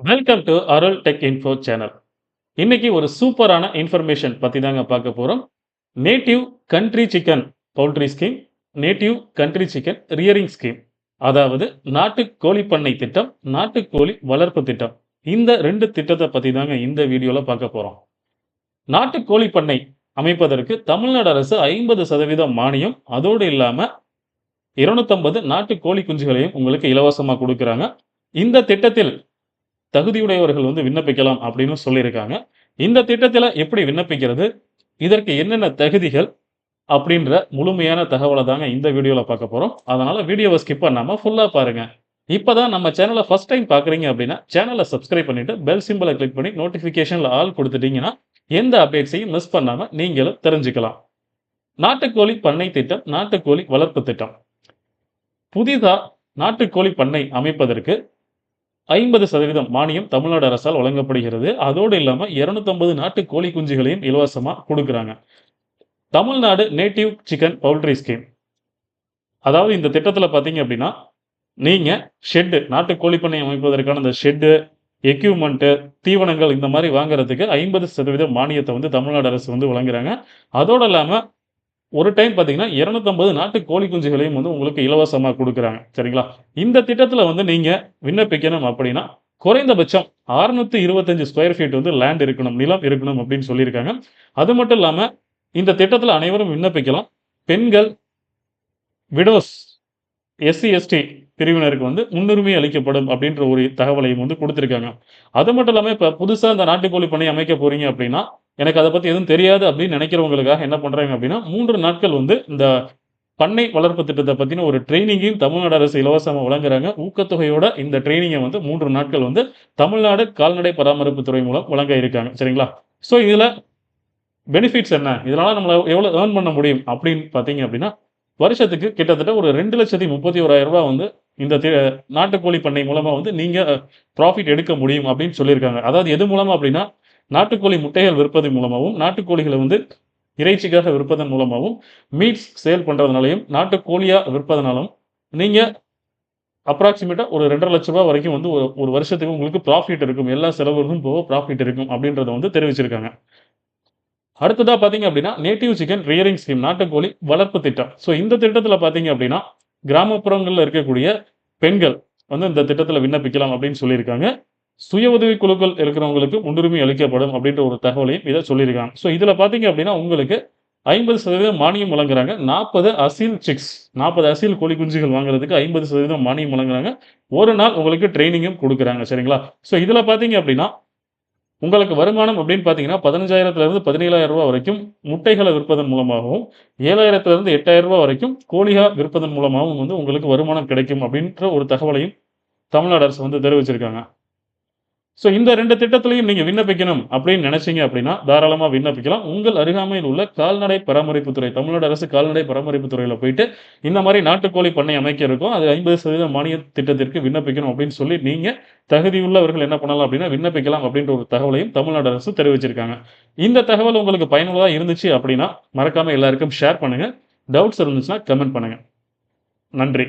Welcome to Arul tech info channel இன்னைக்கு ஒரு சூப்பரான இன்ஃபர்மேஷன் பற்றி தாங்க பார்க்க போகிறோம் native country chicken poultry scheme native country chicken rearing scheme அதாவது நாட்டு கோழி பண்ணை திட்டம் நாட்டுக்கோழி வளர்ப்பு திட்டம். இந்த ரெண்டு திட்டத்தை பற்றி தாங்க இந்த வீடியோவில் பார்க்க போகிறோம் நாட்டு கோழி பண்ணை அமைப்பதற்கு தமிழ்நாடு அரசு ஐம்பது சதவீதம் மானியம். அதோடு இல்லாமல் இருநூத்தம்பது நாட்டு கோழி குஞ்சுகளையும் உங்களுக்கு இலவசமாக கொடுக்குறாங்க. இந்த திட்டத்தில் தகுதியுடையவர்கள் வந்து விண்ணப்பிக்கலாம் அப்படின்னு சொல்லியிருக்காங்க. இந்த திட்டத்தில் எப்படி விண்ணப்பிக்கிறது? இதற்கு என்னென்ன தகுதிகள்? அப்படின்ற முழுமையான தகவலை தாங்க இந்த வீடியோவில் பார்க்க போகிறோம் அதனால் வீடியோவை ஸ்கிப் பண்ணாமல் ஃபுல்லாக பாருங்கள் இப்போ தான் நம்ம சேனலை ஃபஸ்ட் டைம் பார்க்குறீங்க அப்படின்னா சேனலை சப்ஸ்கிரைப் பண்ணிவிட்டு பெல் சிம்பிளை கிளிக் பண்ணி நோட்டிஃபிகேஷனில் ஆல் கொடுத்துட்டிங்கன்னா எந்த அப்டேட்ஸையும் மிஸ் பண்ணாமல் நீங்களும் தெரிஞ்சுக்கலாம். நாட்டுக்கோழி பண்ணை திட்டம் நாட்டுக்கோழி வளர்ப்பு திட்டம். புதிதாக நாட்டுக்கோழி பண்ணை அமைப்பதற்கு ஐம்பது சதவீதம் மானியம் தமிழ்நாடு அரசால் வழங்கப்படுகிறது. அதோடு இல்லாமல் இருநூத்தம்பது நாட்டு கோழி குஞ்சுகளையும் இலவசமாக கொடுக்குறாங்க. Tamil Nadu native chicken poultry scheme. அதாவது இந்த திட்டத்தில் பார்த்தீங்க அப்படின்னா நீங்கள் ஷெட்டு நாட்டு கோழி பண்ணை அமைப்பதற்கான இந்த ஷெட்டு எக்யூப்மெண்ட்டு தீவனங்கள் இந்த மாதிரி வாங்குறதுக்கு ஐம்பது சதவீதம் மானியத்தை வந்து தமிழ்நாடு அரசு வந்து வழங்குறாங்க. அதோடு இல்லாமல் ஒரு டைம் பார்த்தீங்கன்னா இரநூத்தம்பது நாட்டு கோழி குஞ்சுகளையும் வந்து உங்களுக்கு இலவசமாக கொடுக்குறாங்க. சரிங்களா? இந்த திட்டத்தில் வந்து நீங்கள் விண்ணப்பிக்கணும் அப்படின்னா குறைந்தபட்சம் அறுநூத்தி இருபத்தஞ்சு ஸ்கொயர் ஃபீட் வந்து லேண்ட் இருக்கணும் நிலம் இருக்கணும் அப்படின்னு சொல்லியிருக்காங்க. அது மட்டும் இல்லாமல் இந்த திட்டத்தில் அனைவரும் விண்ணப்பிக்கலாம். பெண்கள் விடோஸ் எஸ்சி எஸ்டி பிரிவினருக்கு வந்து முன்னுரிமை அளிக்கப்படும் அப்படின்ற ஒரு தகவலையும் வந்து கொடுத்துருக்காங்க. அது மட்டும் இல்லாமல் இப்போ புதுசாக இந்த நாட்டுக்கோழி பண்ணை அமைக்க போறீங்க அப்படின்னா எனக்கு அதை பற்றி எதுவும் தெரியாது அப்படின்னு நினைக்கிறவங்களுக்காக என்ன பண்ணுறாங்க அப்படின்னா மூன்று நாட்கள் வந்து இந்த பண்ணை வளர்ப்பு திட்டத்தை பற்றின ஒரு ட்ரைனிங்கையும் தமிழ்நாடு அரசு இலவசமாக வழங்குறாங்க. ஊக்கத்தொகையோட இந்த ட்ரைனிங்கை வந்து மூன்று நாட்கள் வந்து தமிழ்நாடு கால்நடை பராமரிப்பு துறை மூலம் வழங்க இருக்காங்க. சரிங்களா? ஸோ இதில் பெனிஃபிட்ஸ் என்ன? இதனால் நம்மளை எவ்வளோ ஏர்ன் பண்ண முடியும் அப்படின்னு பார்த்தீங்க அப்படின்னா வருஷத்துக்கு கிட்டத்தட்ட ஒரு ரெண்டு லட்சத்தி முப்பத்தி ஓராயிரம் ரூபாய் வந்து இந்த தி- நாட்டுக்கோழி பண்ணை மூலமாக வந்து நீங்கள் ப்ராஃபிட் எடுக்க முடியும் அப்படின்னு சொல்லியிருக்காங்க. அதாவது எது மூலமாக அப்படின்னா நாட்டுக்கோழி முட்டைகள் விற்பது மூலமாகவும் நாட்டுக்கோழிகளை வந்து இறைச்சிக்காக விற்பதன் மூலமாகவும் மீட்ஸ் சேல் பண்ணுறதுனாலையும் நாட்டுக்கோழியாக விற்பதனாலும் நீங்கள் அப்ராக்சிமேட்டாக ஒரு ரெண்டரை லட்ச ரூபா வரைக்கும் வந்து ஒரு ஒரு வருஷத்துக்கு உங்களுக்கு ப்ராஃபிட் இருக்கும். எல்லா செலவுகளும் போக ப்ராஃபிட் இருக்கும் அப்படின்றத வந்து தெரிவிச்சிருக்காங்க. அடுத்ததாக பார்த்தீங்க அப்படின்னா நேட்டிவ் சிக்கன் ரியரிங் ஸ்கீம் நாட்டுக்கோழி வளர்ப்பு திட்டம். ஸோ இந்த திட்டத்தில் பார்த்தீங்க அப்படின்னா கிராமப்புறங்களில் இருக்கக்கூடிய பெண்கள் வந்து இந்த திட்டத்தில் விண்ணப்பிக்கலாம் அப்படின்னு சொல்லியிருக்காங்க. சுய உதவி குழுக்கள் இருக்கிறவங்களுக்கு முன்னுரிமை அளிக்கப்படும் அப்படின்ற ஒரு தகவலையும் இதை சொல்லியிருக்காங்க. ஸோ இதில் பார்த்தீங்க அப்படின்னா உங்களுக்கு ஐம்பது சதவீதம் மானியம் வழங்குறாங்க. நாற்பது அசீல் சிக்ஸ் நாற்பது அசீல் கோழி குஞ்சுகள் வாங்குறதுக்கு ஐம்பது சதவீதம் மானியம் வழங்குறாங்க. ஒரு நாள் உங்களுக்கு ட்ரைனிங்கும் கொடுக்குறாங்க. சரிங்களா? ஸோ இதில் பார்த்தீங்க அப்படின்னா உங்களுக்கு வருமானம் அப்படின்னு பார்த்தீங்கன்னா பதினஞ்சாயிரத்துல இருந்து பதினேழாயிரம் ரூபாய் வரைக்கும் முட்டைகளை விற்பதன் மூலமாகவும் ஏழாயிரத்துலேருந்து எட்டாயிரம் ரூபாய் வரைக்கும் கோழிகா விற்பதன் மூலமாகவும் வந்து உங்களுக்கு வருமானம் கிடைக்கும் அப்படின்ற ஒரு தகவலையும் தமிழ்நாடு அரசு வந்து தெரிவிச்சிருக்காங்க. ஸோ இந்த ரெண்டு திட்டத்திலையும் நீங்கள் விண்ணப்பிக்கணும் அப்படின்னு நினைச்சீங்க அப்படின்னா தாராளமாக விண்ணப்பிக்கலாம். உங்கள் அருகாமையில் உள்ள கால்நடை பராமரிப்புத்துறை தமிழ்நாடு அரசு கால்நடை பராமரிப்புத்துறையில் போயிட்டு இந்த மாதிரி நாட்டுக்கோழி பண்ணை அமைக்க இருக்கும். அது ஐம்பது சதவீதம் மானிய திட்டத்திற்கு விண்ணப்பிக்கணும் அப்படின்னு சொல்லி நீங்கள் தகுதியுள்ளவர்கள் என்ன பண்ணலாம் அப்படின்னா விண்ணப்பிக்கலாம் அப்படின்ற ஒரு தகவலையும் தமிழ்நாடு அரசு தெரிவிச்சிருக்காங்க. இந்த தகவல் உங்களுக்கு பயனுள்ளதாக இருந்துச்சு அப்படின்னா மறக்காமல் எல்லாருக்கும் ஷேர் பண்ணுங்கள் டவுட்ஸ் இருந்துச்சுன்னா கமெண்ட் பண்ணுங்கள் நன்றி.